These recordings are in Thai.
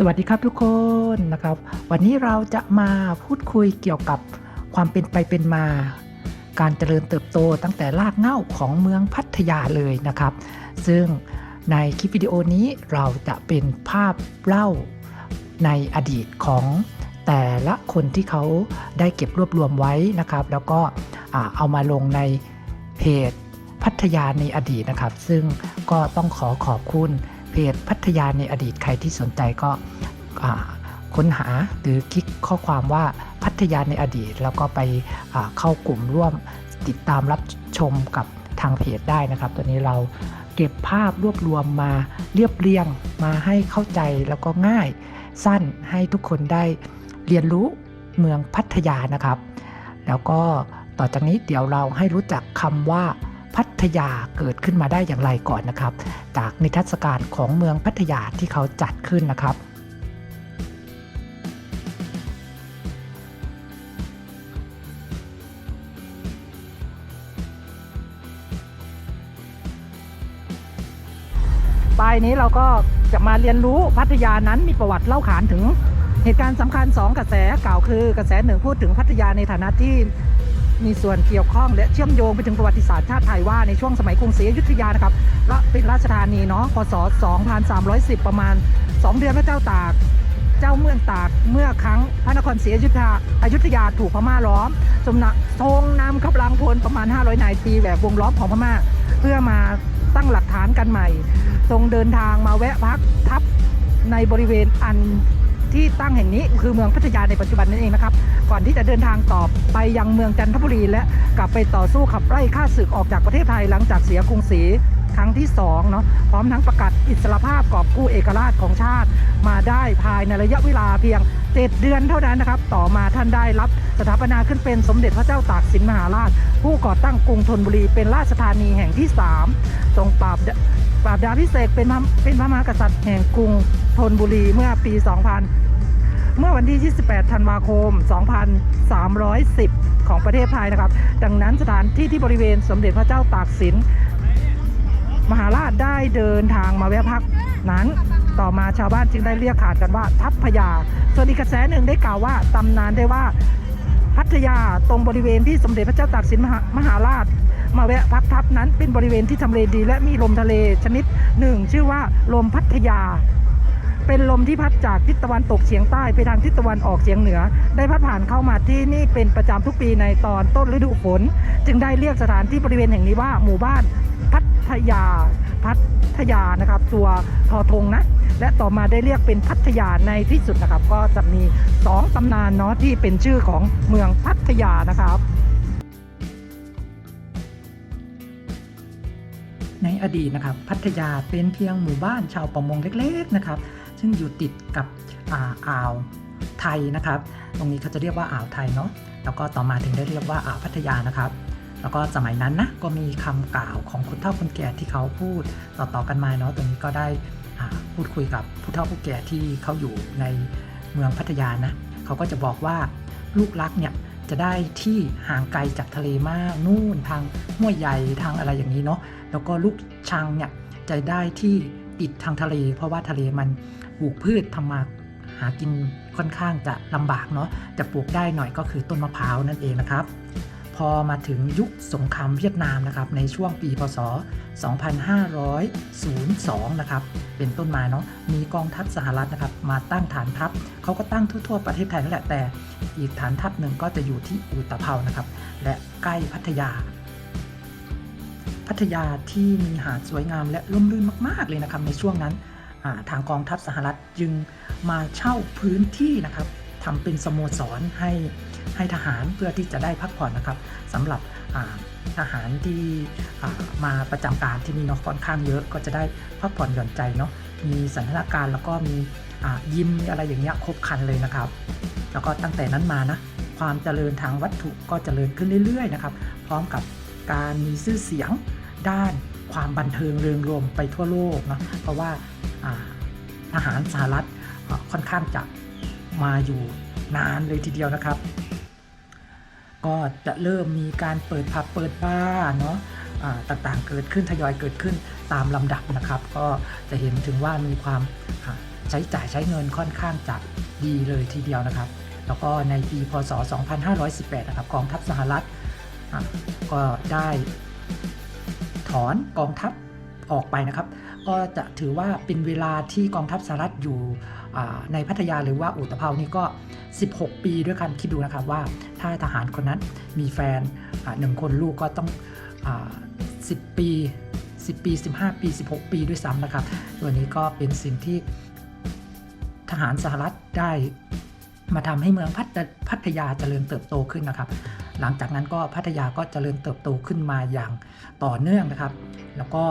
สวัสดีครับทุกคนนะครับ วันนี้เราจะมาพูดคุยเกี่ยวกับความเป็นไปเป็นมา การเจริญเติบโตตั้งแต่รากเหง้าของเมืองพัทยาเลยนะครับ ซึ่งในคลิปวิดีโอนี้เราจะเป็นภาพเล่าในอดีตของแต่ละคนที่เขาได้เก็บรวบรวมไว้นะครับ แล้วก็เอามาลงในเพจพัทยาในอดีตนะครับ ซึ่งก็ต้องขอขอบคุณ เพจพัทยาในอดีตใครที่สนใจก็ค้นหาหรือคลิกข้อความว่าพัทยาในอดีต แล้วก็ไปเข้ากลุ่มร่วมติดตามรับชมกับทางเพจได้นะครับ ตัวนี้เราเก็บภาพรวบรวมมาเรียบเรียงมาให้เข้าใจแล้วก็ง่ายสั้นให้ทุกคนได้เรียนรู้เมืองพัทยานะครับ แล้วก็ต่อจากนี้เดี๋ยวเราให้รู้จักคำว่า พัทยาเกิดขึ้นมาได้อย่างไรก่อนนะครับ จากนิทรรศการของเมืองพัทยาที่เขาจัดขึ้นนะครับปายนี้เราก็จะมาเรียนรู้พัทยานั้นมีประวัติเล่าขานถึงเหตุการณ์สำคัญ 2 กระแสกล่าวคือกระแสหนึ่งพูดถึงพัทยาในฐานะที่ มีส่วนเกี่ยวข้องและเชื่อมโยงไปถึงประวัติศาสตร์ชาติไทยว่าในช่วงสมัยกรุงศรีอยุธยานะครับและเป็นราชธานีเนาะพศ 2310 ประมาณ 2 เดือนพระเจ้าตาก เจ้าเมืองตากเมื่อครั้งพระนครศรีอยุธยาอยุธยาถูกพม่าล้อมสมนะทรงนำกำลังพลประมาณ 500 นายตีแหวกวงล้อมของพม่า เพื่อมาตั้งหลักฐานกันใหม่ทรงเดินทางมาแวะพักทับในบริเวณอัน ที่ตั้งแห่งนี้คือเมืองพัทยาในปัจจุบันนั่นเองนะครับ ก่อนที่จะเดินทางต่อไปยังเมืองจันทบุรีและกลับไปต่อสู้ขับไล่ฆ่าศึกออกจากประเทศไทยหลังจากเสียกรุงศรีครั้งที่2เนาะพร้อมทั้งประกาศอิสรภาพกอบกู้เอกราชของชาติ มาได้ภายในระยะเวลาเพียง 7 เดือนเท่านั้นนะครับ ต่อมาท่านได้รับสถาปนาขึ้นเป็นสมเด็จพระเจ้าตากสินมหาราช ผู้ก่อตั้งกรุงธนบุรีเป็นราชธานีแห่งที่ 3 ทรงปราบปราบดาพิเศษเป็นพระเป็นพระมหากษัตริย์แห่งกรุงธนบุรีเมื่อปี 2000 เมื่อวันที่ 28 ธันวาคม 2310 ของประเทศไทยนะครับ ดังนั้นสถานที่ที่บริเวณสมเด็จพระเจ้าตากสิน มหาราชได้เดินทางมาแวะพักนั้นต่อมาชาวบ้านจึงได้เรียกขานกันว่าทัพพยา ส่วนอีกกระแสหนึ่งได้กล่าวว่าตำนานได้ว่าพัทยาตรงบริเวณที่สมเด็จพระเจ้าตากสินมหมหาราช มาแวะพักทับนั้นเป็นบริเวณที่ทำเลดีและมีลมทะเลชนิดหนึ่งชื่อว่าลมพัทยา เป็นลมที่พัดจากทิศตะวันตกเฉียงใต้ไปทางทิศตะวันออกเฉียงเหนือ ได้พัดผ่านเข้ามาที่นี่เป็นประจำทุกปีในตอนต้นฤดูฝน จึงได้เรียกสถานที่บริเวณแห่งนี้ว่าหมู่บ้านพัทยาพัทยานะครับ ตัวทอทงนะและต่อมาได้เรียกเป็นพัทยาในที่สุดนะครับ ก็จะมีสองตำนานเนาะที่เป็นชื่อของเมืองพัทยานะครับ ในอดีตนะครับพัทยาเป็นเพียงหมู่บ้านชาวประมงเล็กๆนะครับ ซึ่งอยู่ติดกับอ่าอ่าวไทยนะครับ ตรงนี้เขาจะเรียกว่าอ่าวไทยเนาะแล้วก็ต่อมาถึงได้เรียกว่าอ่าวพัทยานะครับแล้วก็สมัยนั้นนะก็มีคำกล่าวของคนเฒ่าคนแก่ที่เขาพูดต่อๆกันมาเนาะตรงนี้ก็ได้พูดคุยกับผู้เฒ่าผู้แก่ที่เขาอยู่ในเมืองพัทยานะเขาก็จะบอกว่าลูกรักเนี่ย จะได้ที่ห่างไกลจากทะเลมากนู่นทางห้วยใหญ่ทางอะไรอย่างนี้เนาะแล้วก็ลูกชังเนี่ยจะได้ที่ติดทางทะเล เพราะว่าทะเลมันปลูกพืชทำมาหากินค่อนข้างจะลำบากเนาะจะปลูกได้หน่อยก็คือต้นมะพร้าวนั่นเองนะครับ พอมาถึงยุคสงครามเวียดนามนะครับในช่วงปีพศ 2502 นะครับเป็นต้นมาเนาะมีกองทัพสหรัฐนะครับมาตั้งฐานทัพเขาก็ตั้งทั่วๆประเทศไทยนั่นแหละแต่อีกฐานทัพหนึ่งก็จะอยู่ที่อุตภเปานะครับ และใกล้พัทยา พัทยาที่มีหาดสวยงามและร่มรื่นมาก ๆ เลยนะครับในช่วงนั้นาทางกองทัพสหรัฐจึงมาเช่าพื้นที่นะครับทำเป็นสโมสรให้ ให้ทหารเพื่อที่จะได้พักผ่อนนะครับสำหรับอาทหารที่มาประจำการที่นี่เนาะค่อนข้างเยอะก็จะได้พักผ่อนหย่อนใจเนาะมีสันทนาการแล้วก็มียิมมีอะไรอย่างเงี้ยครบครันเลยนะครับ แล้วก็ตั้งแต่นั้นมานะความเจริญทางวัตถุก็เจริญขึ้นเรื่อยๆนะครับ พร้อมกับการมีชื่อเสียงด้านความบันเทิงเริงรวมไปทั่วโลกนะเพราะว่าอาทหารสหรัฐค่อนข้างจะมาอยู่นานเลยทีเดียวนะครับ ก็จะเริ่มมีการเปิดผับเปิดบาร์เนาะต่างๆ เกิดขึ้นทยอยเกิดขึ้นตามลำดับนะครับ ก็จะเห็นถึงว่ามีความใช้จ่ายใช้เงินค่อนข้างจะดีเลยทีเดียวนะครับ แล้วก็ในปีพศ 2518 นะครับกองทัพสหรัฐก็ได้ถอนกองทัพ ออกไปนะครับ ก็จะถือว่าเป็นเวลาที่กองทัพสหรัฐอยู่ในพัทยาหรือว่าอุตภเปานี่ก็ 16 ปีด้วยกันคิดดูนะครับว่าถ้าทหารคนนั้นมีแฟนหนึ่งคนลูกก็ต้องอ10 ปี 10 ปี 15 ปี 16 ปีด้วยซ้ำนะครับ ตัวนี้ก็เป็นสิ่งที่ทหารสหรัฐได้มาทำให้เมืองพพัทยาเจริญเติบโตขึ้นนะครับ หลังจากนั้นก็พัทยาก็เจริญเติบโตขึ้นมาอย่างต่อเนื่องนะครับ แล้วก็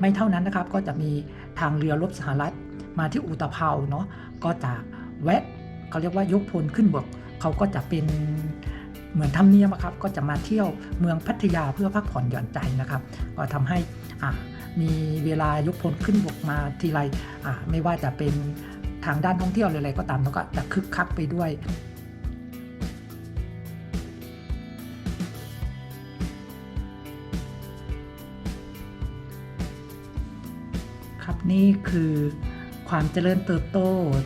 ไม่เท่านั้นนะครับก็จะมีทางเรือรบสหรัฐมาที่อุตภเปาเนาะก็จะแวะเขาเรียกว่ายกพลขึ้นบกเขาก็จะเป็นเหมือนทำเนียมครับก็จะมาเที่ยวเมืองพัทยาเพื่อพักผ่อนหย่อนใจนะครับ ก็ทำให้มีเวลายกพลขึ้นบกมาทีไรไม่ว่าจะเป็นทางด้านท่องเที่ยวอะไรก็ตามแล้วก็จะคึกคักไปด้วย นี่คือความเจริญเติบโต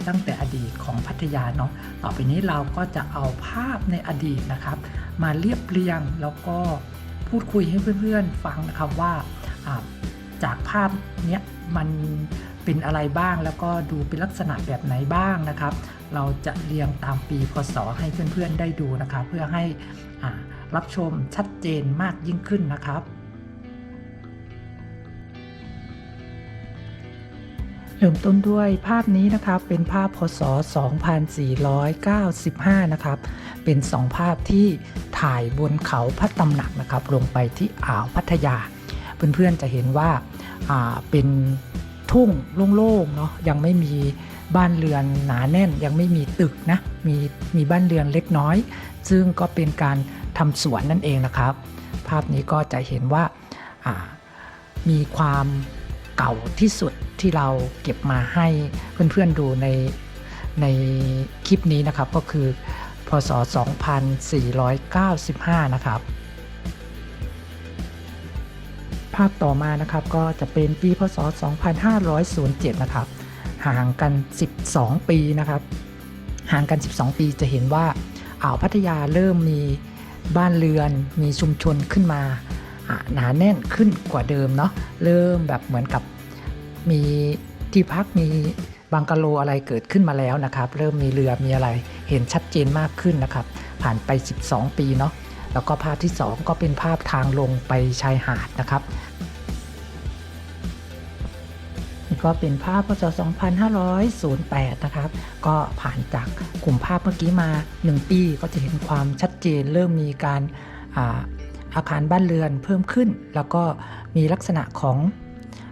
ตั้งแต่อดีตของพัทยาเนาะ ต่อไปนี้เราก็จะเอาภาพในอดีตนะครับ มาเรียบเรียงแล้วก็พูดคุยให้เพื่อนๆฟังนะครับว่าจากภาพเนี้ยมันเป็นอะไรบ้างแล้วก็ดูเป็นลักษณะแบบไหนบ้างนะครับ เราจะเรียงตามปีพศให้เพื่อนๆได้ดูนะครับ เพื่อให้รับชมชัดเจนมากยิ่งขึ้นนะครับ เริ่มต้นด้วยภาพนี้นะครับเป็นภาพพศ 2495 นะครับ เป็น2ภาพที่ถ่ายบนเขาพัดตำหนักนะครับ ลงไปที่อ่าวพัทยา เพื่อนๆจะเห็นว่าาเป็นทุ่งโล่งๆเนาะยังไม่มีบ้านเรือนหนาแน่นยังไม่มีตึกนะมีมีบ้านเรือนเล็กน้อย ซึ่งก็เป็นการทำสวนนั่นเองนะครับ ภาพนี้ก็จะเห็นว่าอ่ามีความ เก่าที่สุดที่เราเก็บมาให้เพื่อนๆดูในในคลิปนี้นะครับก็คือ พศ 2495 นะครับ ภาพต่อมานะครับก็จะเป็นปีพศ 2507 นะครับ ห่างกัน 12 ปีนะครับ ห่างกัน 12 ปีจะเห็นว่าอ่าวพัทยาเริ่มมีบ้านเรือนมีชุมชนขึ้นมา หนาแน่นขึ้นกว่าเดิมเนาะเริ่มแบบเหมือนกับมีที่พักมีบังกะโลอะไรเกิดขึ้นมาแล้วนะครับ เริ่มมีเรือมีอะไรเห็นชัดเจนมากขึ้นนะครับ ผ่านไป 12 ปีเนาะแล้วก็ภาพที่ 2 ก็เป็นภาพทางลงไปชายหาดนะครับก็เป็นภาพพศ 2508 นะครับ ก็ผ่านจากกลุ่มภาพเมื่อกี้มา 1 ปีก็จะเห็นความชัดเจน เริ่มมีการ อาคารบ้านเรือนเพิ่มขึ้น แล้วก็มีลักษณะของ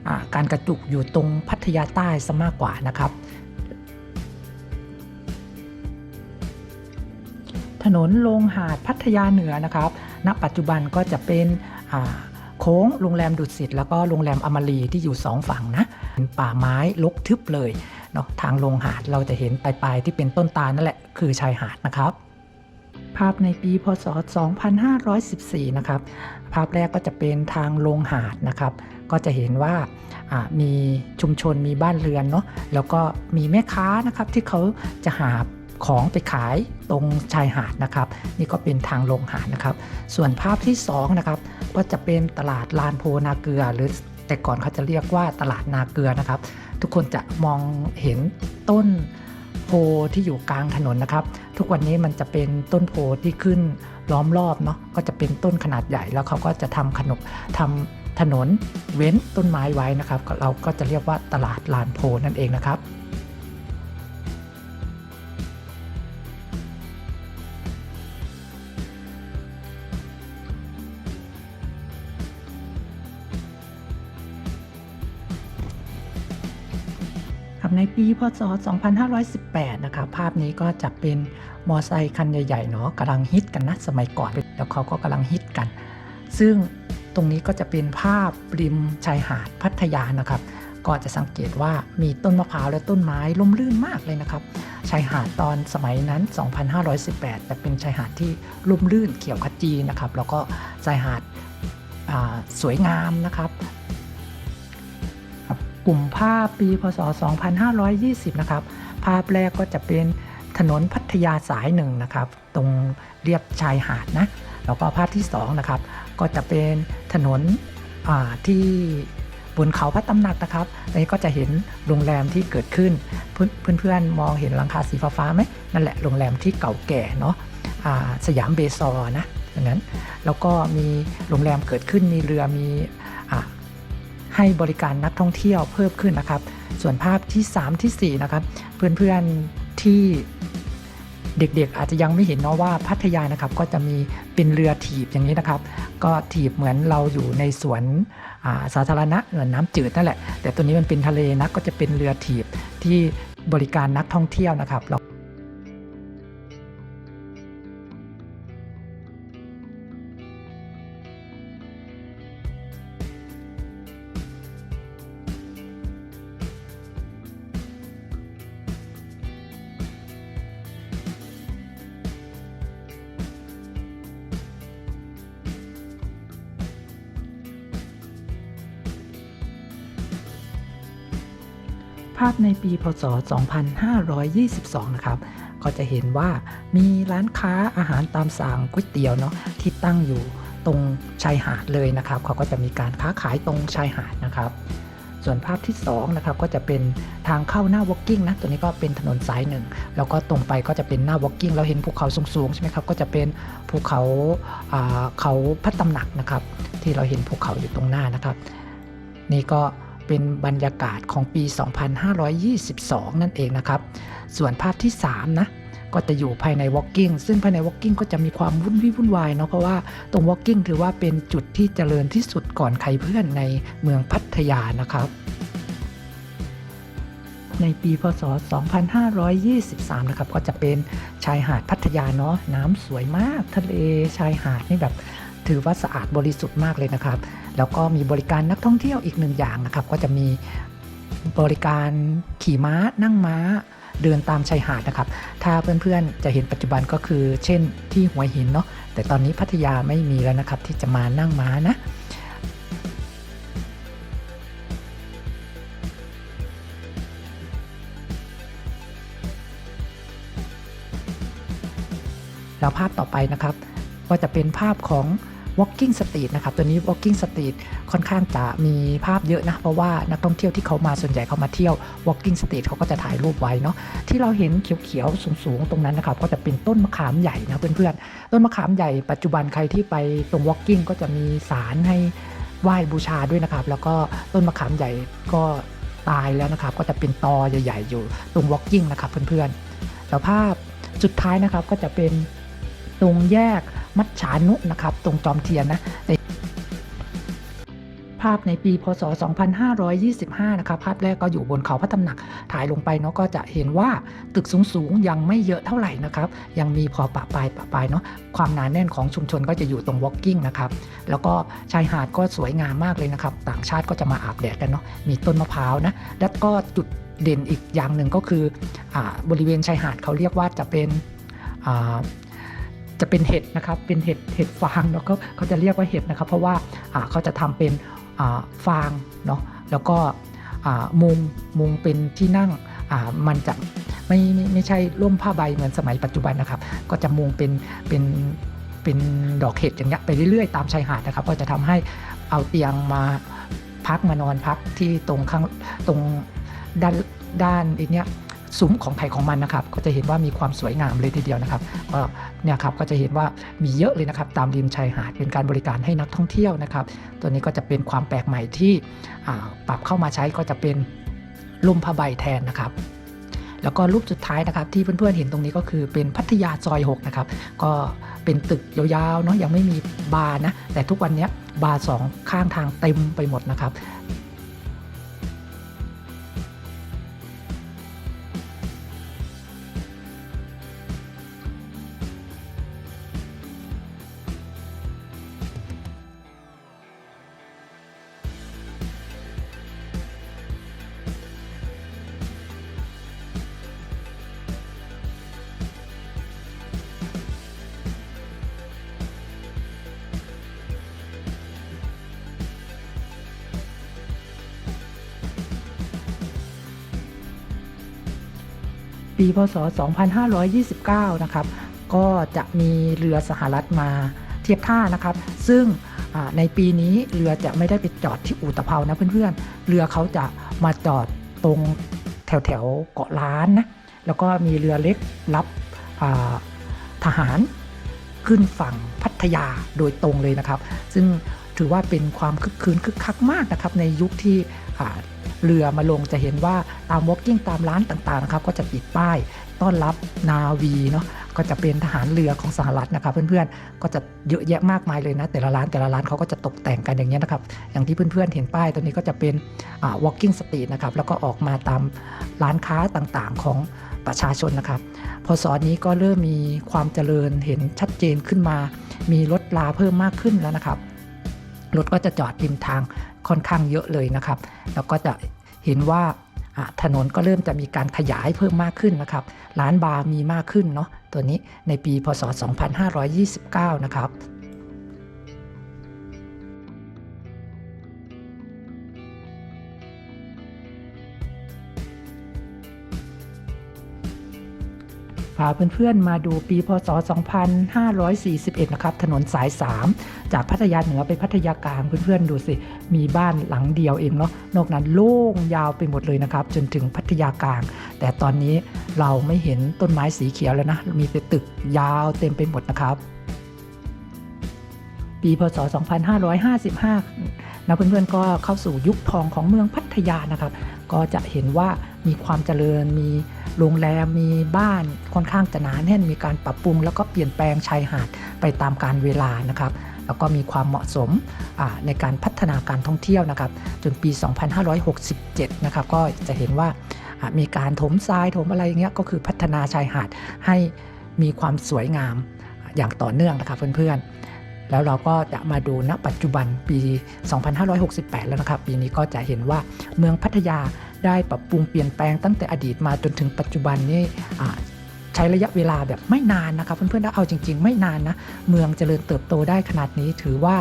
อการกระจุกอยู่ตรงพัทยาใต้ซะมากกว่านะครับ ถนนลงหาดพัทยาเหนือนะครับ ณ ปัจจุบันก็จะเป็นโค้งโรงแรมดุสิตแล้วก็โรงแรมอมรีที่อยู่สองฝั่งนะเป็นป่าไม้ลกทึบเลยเนาะทางลงหาดเราจะเห็นปลายๆที่เป็นต้นตาลนั่นแหละคือชายหาดนะครับ ภาพในปีพศ 2514 นะครับ ภาพแรกก็จะเป็นทางลงหาดนะครับ ก็จะเห็นว่ามีชุมชนมีบ้านเรือนเนาะ แล้วก็มีแม่ค้านะครับที่เขาจะหาของไปขายตรงชายหาดนะครับ นี่ก็เป็นทางลงหาดนะครับ ส่วนภาพที่2นะครับก็จะเป็นตลาดลานโพนาเกลือ หรือแต่ก่อนเขาจะเรียกว่าตลาดนาเกลือนะครับ ทุกคนจะมองเห็นต้น โพที่อยู่กลางถนนนะครับ ทุกวันนี้มันจะเป็นต้นโพที่ขึ้นล้อมรอบเนาะก็จะเป็นต้นขนาดใหญ่แล้วเขาก็จะทำขนมทำถนนเว้นต้นไม้ไว้นะครับ เราก็จะเรียกว่าตลาดลานโพนั่นเองนะครับ ในปีพศ 2518 นะครับภาพนี้ก็จะเป็นมอไซค์คันใหญ่ๆเนาะกำลังฮิตกันนะสมัยก่อน แล้วเขาก็กำลังฮิตกัน ซึ่งตรงนี้ก็จะเป็นภาพริมชายหาดพัทยานะครับ ก็จะสังเกตว่ามีต้นมะพร้าวและต้นไม้ร่มรื่นมากเลยนะครับ ชายหาดตอนสมัยนั้น 2518 จะเป็นชายหาดที่ร่มรื่นเขียวขจีนะครับ แล้วก็ชายหาดาสวยงามนะครับ กลุ่มภาพปีพศ 2520 นะครับ ภาพแรกก็จะเป็นถนนพัทยาสายหนึ่งนะครับ ตรงเรียบชายหาดนะ แล้วก็ภาพที่สองนะครับ ก็จะเป็นถนนที่บนเขาพระตำหนักนะครับอันนี้ก็จะเห็นโรงแรมที่เกิดขึ้นเพื่อนเพื่อนๆมองเห็นหลังคาสีฟ้าๆไหมนั่นแหละโรงแรมที่เก่าแก่เนาะสยามเบซอนะดังนั้นแล้วก็มีโรงแรมเกิดขึ้นมีเรือมี ให้บริการนักท่องเที่ยวเพิ่มขึ้นนะครับ ส่วนภาพที่ 3ทีสี่ 4 นะครับ เพื่อนๆที่เด็กๆ อาจจะยังไม่เห็นเนาะว่าพัทยานะครับก็จะมีเป็นเรือถีบอย่างนี้นะครับ ก็ถีบเหมือนเราอยู่ในสวนาสาธารณะเหมือนน้ำจืดนั่นแหละ แต่ตัวนี้มันเป็นทะเลนะก็จะเป็นเรือถีบที่บริการนักท่องเที่ยวนะครับ ภาพในปีพศ 2522 นะครับ ก็จะเห็นว่ามีร้านค้าอาหารตามสั่งก๋วยเตี๋ยวเนาะที่ตั้งอยู่ตรงชายหาดเลยนะครับ เขาก็จะมีการค้าขายตรงชายหาดนะครับ ส่วนภาพที่2นะครับก็จะเป็นทางเข้าหน้า walking นะตัวนี้ก็เป็นถนนสายหนึ่งแล้วก็ตรงไปก็จะเป็นหน้า walking เราเห็นภูเขาสูงๆใช่ไหมครับก็จะเป็นภูเขาอ่าเขาพระตำหนักนะครับ ที่เราเห็นภูเขาอยู่ตรงหน้านะครับ นี่ก็ เป็นบรรยากาศของปี 2522 นั่นเองนะครับ ส่วนภาพที่ 3 นะก็จะอยู่ภายใน Walking ซึ่งภายใน Walking ก็จะมีความวุ่นวี่วุ่นวายเนาะเพราะว่าตรง Walking ถือว่าเป็นจุดที่เจริญที่สุดก่อนใครเพื่อนในเมืองพัทยานะครับ ในปีพศ 2523 นะครับ ก็จะเป็นชายหาดพัทยาเนาะน้ำสวยมากทะเลชายหาดนี่แบบ ถือว่าสะอาดบริสุทธิ์มากเลยนะครับ แล้วก็มีบริการนักท่องเที่ยวอีกหนึ่งอย่างนะครับ ก็จะมีบริการขี่ม้านั่งม้าเดินตามชายหาดนะครับ ถ้าเพื่อนๆจะเห็นปัจจุบันก็คือ เช่นที่หัวหินเนาะ แต่ตอนนี้พัทยาไม่มีแล้วนะครับ ที่จะมานั่งม้านะแล้วภาพต่อไปนะครับ ก็จะเป็นภาพของ walking street นะครับตัวนี้ walking street ค่อนข้างจะมีภาพเยอะนะเพราะว่านักท่องเที่ยวที่เขามาส่วนใหญ่เขามาเที่ยว walking street เขาก็จะถ่ายรูปไว้เนาะที่เราเห็นเขียวๆสูงๆตรงนั้นนะครับก็จะเป็นต้นมะขามใหญ่นะเพื่อนๆต้นมะขามใหญ่ปัจจุบันใครที่ไปตรง walking ก็จะมีสารให้ไหว้บูชาด้วยนะครับ แล้วก็ต้นมะขามใหญ่ก็ตายแล้วนะครับ ก็จะเป็นตอใหญ่ๆอยู่ตรง walking นะครับเพื่อนๆแล้วภาพสุดท้ายนะครับก็จะเป็นตรงแยก มัจฉานุนะครับ ตรงจอมเทียนนะภาพในปี พศ 2525 นะครับ ภาพแรกก็อยู่บนเขาพระตำหนัก ถ่ายลงไปเนาะ ก็จะเห็นว่าตึกสูงๆ ยังไม่เยอะเท่าไหร่นะครับ ยังมีพอปะปลายปะปลายเนาะ ความหนาแน่นของชุมชนก็จะอยู่ตรง walking นะครับ แล้วก็ชายหาดก็สวยงามมากเลยนะครับ ต่างชาติก็จะมาอาบแดดกันเนาะ มีต้นมะพร้าวนะ แล้วก็จุดเด่นอีกอย่างหนึ่งก็คืออบริเวณชายหาดเขาเรียกว่าจะเป็น จะเป็นเห็ดนะครับเป็นเห็ดเห็ดฟางแล้วก็เขาจะเรียกว่าเห็ดนะครับ เพราะว่าเขาจะทำเป็นฟางเนาะแล้วก็มุงมุงเป็นที่นั่งมันจะไม่ไม่ไม่ใช่ร่มผ้าใบเหมือนสมัยปัจจุบันนะครับ ก็จะมุงเป็นเป็นเป็นดอกเห็ดอย่างเงี้ยไปเรื่อยๆ ตามชายหาดนะครับ ก็จะทำให้เอาเตียงมาพักมานอนพักที่ตรงข้างตรงด้านด้านอีเนี้ย ซุ้มของไผ่ของมันนะครับ ก็จะเห็นว่ามีความสวยงามเลยทีเดียวนะครับก็เนี่ยครับก็จะเห็นว่ามีเยอะเลยนะครับ ตามริมชายหาดเป็นการบริการให้นักท่องเที่ยวนะครับ ตัวนี้ก็จะเป็นความแปลกใหม่ที่ปรับเข้ามาใช้ก็จะเป็นล่มผ้าใบแทนนะครับแล้วก็รูปสุดท้ายนะครับที่เพื่อนๆเห็นตรงนี้ก็คือเป็นพัทยาซอย 6 นะครับ ก็เป็นตึกยาวๆเนาะยังไม่มีบาร์นะแต่ทุกวันนี้บาร์สองข้างทางเต็มไปหมดนะครับ ปีพศ 2529 นะครับ ก็จะมีเรือสหรัฐมาเทียบท่านะครับ ซึ่งในปีนี้เรือจะไม่ได้ไปจอดที่อู่ตะเภานะเพื่อนๆ เรือเขาจะมาจอดตรงแถวแถวๆเกาะล้านนะ แล้วก็มีเรือเล็กรับทหารขึ้นฝั่งพัทยาโดยตรงเลยนะครับ ซึ่งถือว่าเป็นความคึกคืนคึกคักมากนะครับในยุคที่ เรือมาลงจะเห็นว่าตามวอล์กกิ้งตามร้านต่างๆนะครับก็จะติดป้ายต้อนรับนาวีเนาะก็จะเป็นทหารเรือของสหรัฐนะครับเพื่อนๆก็จะเยอะแยะมากมายเลยนะ แต่ละร้านแต่ละร้านเขาก็จะตกแต่งกันอย่างเงี้ยนะครับ อย่างที่เพื่อนๆเห็นป้ายตัวนี้ก็จะเป็นอ่า walking street นะครับแล้วก็ออกมาตามร้านค้าต่างๆของประชาชนนะครับพอสอนนี้ก็เริ่มมีความเจริญเห็นชัดเจนขึ้นมา มีรถลาเพิ่มมากขึ้นแล้วนะครับรถก็จะจอดริมทาง ค่อนข้างเยอะเลยนะครับ แล้วก็จะเห็นว่าถนนก็เริ่มจะมีการขยายเพิ่มมากขึ้นนะครับ ร้านบาร์มีมากขึ้นเนาะตัวนี้ในปีพศ 2529 นะครับพาเพื่อนๆมาดูปีพศ 2541 นะครับ ถนนสาย 3 จากพัทยาเหนือไปพัทยากลางเพื่อนๆดูสิ มีบ้านหลังเดียวเองเนาะนอกนั้นโล่งยาวไปหมดเลยนะครับ จนถึงพัทยากลาง แต่ตอนนี้เราไม่เห็นต้นไม้สีเขียวแล้วนะ มีแต่ตึกยาวเต็มไปหมดนะครับปีพศ 2555 นะเพื่อนๆ ก็เข้าสู่ยุคทองของเมืองพัทยานะครับ ก็จะเห็นว่ามีความเจริญ มีโรงแรม มีบ้านค่อนข้างจะหนาแน่น มีการปรับปรุงแล้วก็เปลี่ยนแปลงชายหาดไปตามการเวลานะครับ แล้วก็มีความเหมาะสมในการพัฒนาการท่องเที่ยวนะครับ จนปี 2567 นะครับ ก็จะเห็นว่ามีการถมทรายถมอะไรอย่างเงี้ยก็คือพัฒนาชายหาดให้มีความสวยงามอย่างต่อเนื่องนะครับเพื่อนๆ แล้วเราก็จะมาดูณปัจจุบันปี 2568 แล้วนะครับ ปีนี้ก็จะเห็นว่าเมืองพัทยาได้ปรับปรุงเปลี่ยนแปลงตั้งแต่อดีตมาจนถึงปัจจุบันนี่อ่า ใช้ระยะเวลาแบบไม่นานนะครับ เพื่อนๆถ้าเอาจริง ๆ ไม่นานนะ เมืองเจริญเติบโตได้ขนาดนี้ถือว่า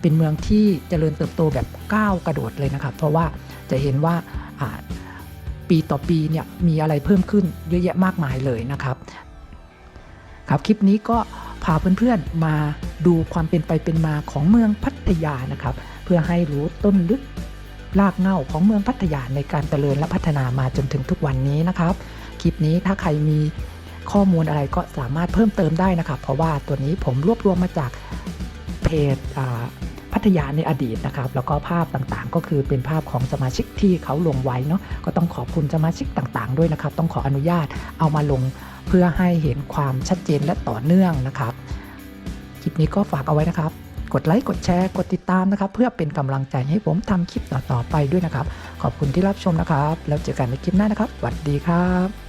เป็นเมืองที่เจริญเติบโตแบบก้าวกระโดดเลยนะครับ เพราะว่าจะเห็นว่าอ่าปีต่อปีเนี่ยมีอะไรเพิ่มขึ้นเยอะแยะมากมายเลยนะครับครับคลิปนี้ก็พาเพื่อนๆมาดูความเป็นไปเป็นมาของเมืองพัทยานะครับ เพื่อให้รู้ต้นลึกรากเหง้าของเมืองพัทยาในการเจริญและพัฒนามาจนถึงทุกวันนี้นะครับ คลิปนี้ถ้าใครมีข้อมูลอะไรก็สามารถเพิ่มเติมได้นะครับ เพราะว่าตัวนี้ผมรวบรวมมาจากเพจพัทยาในอดีตนะครับ แล้วก็ภาพต่างๆ ก็คือเป็นภาพของสมาชิกที่เขาลงไว้เนาะก็ต้องขอบคุณสมาชิกต่างๆ ด้วยนะครับ ต้องขออนุญาตเอามาลงเพื่อให้เห็นความชัดเจนและต่อเนื่องนะครับคลิปนี้ก็ฝากเอาไว้นะครับ กดไลค์กดแชร์กดติดตามนะครับ เพื่อเป็นกำลังใจให้ผมทำคลิปต่อๆไปด้วยนะครับ ขอบคุณที่รับชมนะครับ แล้วเจอกันในคลิปหน้านะครับสวัสดีครับ